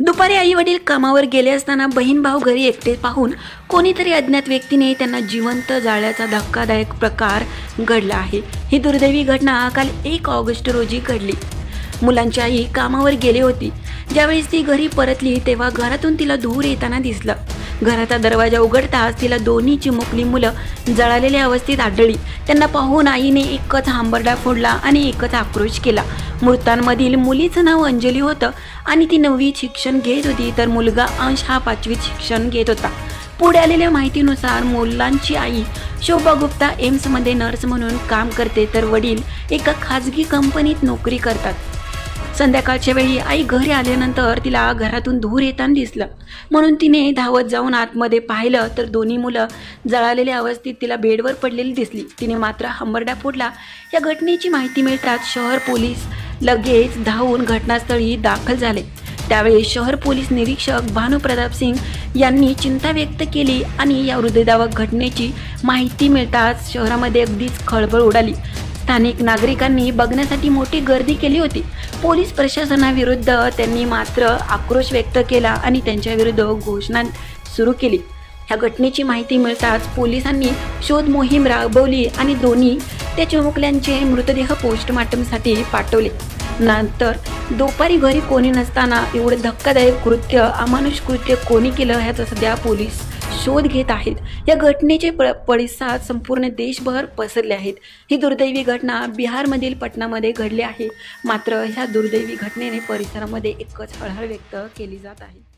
दुपारी आई वडील कामावर गेले असताना बहीण भाऊ घरी एकटे पाहून कोणीतरी अज्ञात व्यक्तीने त्यांना जिवंत जाळ्याचा धक्कादायक प्रकार घडला आहे. ही दुर्दैवी घटना काल एक ऑगस्ट रोजी घडली. मुलांची आई कामावर गेली होती. ज्यावेळेस ती घरी परतली तेव्हा घरातून तिला धूर येताना दिसलं. घराचा दरवाजा उघडताच तिला दोन्ही चिमुकली मुलं जळालेल्या अवस्थेत आढळली. त्यांना पाहून आईने एकच हांबरडा फोडला आणि एकच आक्रोश केला. मृतांमधील मुलीचं नाव अंजली होतं आणि ती नववीत शिक्षण घेत होती तर मुलगा अंश हा पाचवीत शिक्षण घेत होता. पुढे आलेल्या माहितीनुसार मुलांची आई शोभा गुप्ता एम्समध्ये नर्स म्हणून काम करते तर वडील एका खाजगी कंपनीत नोकरी करतात. संध्याकाळच्या वेळी आई घरी आल्यानंतर तिला घरातून धूर येताना दिसलं. म्हणून तिने धावत जाऊन आतमध्ये पाहिलं तर दोन्ही मुलं जळालेल्या अवस्थेत तिला बेडवर पडलेली दिसली. तिने मात्र हंबरडा फोडला. या घटनेची माहिती मिळताच शहर पोलीस लगेच धावून घटनास्थळी दाखल झाले. त्यावेळी शहर पोलीस निरीक्षक भानुप्रताप सिंग यांनी चिंता व्यक्त केली आणि या हृदयदावक घटनेची माहिती मिळताच शहरामध्ये अगदीच खळबळ उडाली. स्थानिक नागरिकांनी बघण्यासाठी मोठी गर्दी केली होती. पोलीस प्रशासनाविरुद्ध त्यांनी मात्र आक्रोश व्यक्त केला आणि त्यांच्याविरुद्ध घोषणा सुरू केली. ह्या घटनेची माहिती मिळताच पोलिसांनी शोध मोहीम राबवली आणि दोन्ही त्या चिमुकल्यांचे मृतदेह पोस्टमार्टमसाठी पाठवले. नंतर दुपारी घरी कोणी नसताना एवढं धक्कादायक कृत्य अमानुष कृत्य कोणी केलं ह्याचा सध्या पोलीस शोध घेत आहेत. या घटनेचे प पडिसाद संपूर्ण देशभर पसरले आहेत. ही दुर्दैवी घटना बिहारमधील पटनामध्ये घडली आहे. मात्र ह्या दुर्दैवी घटनेने परिसरामध्ये एकच हळहळ व्यक्त केली जात आहे.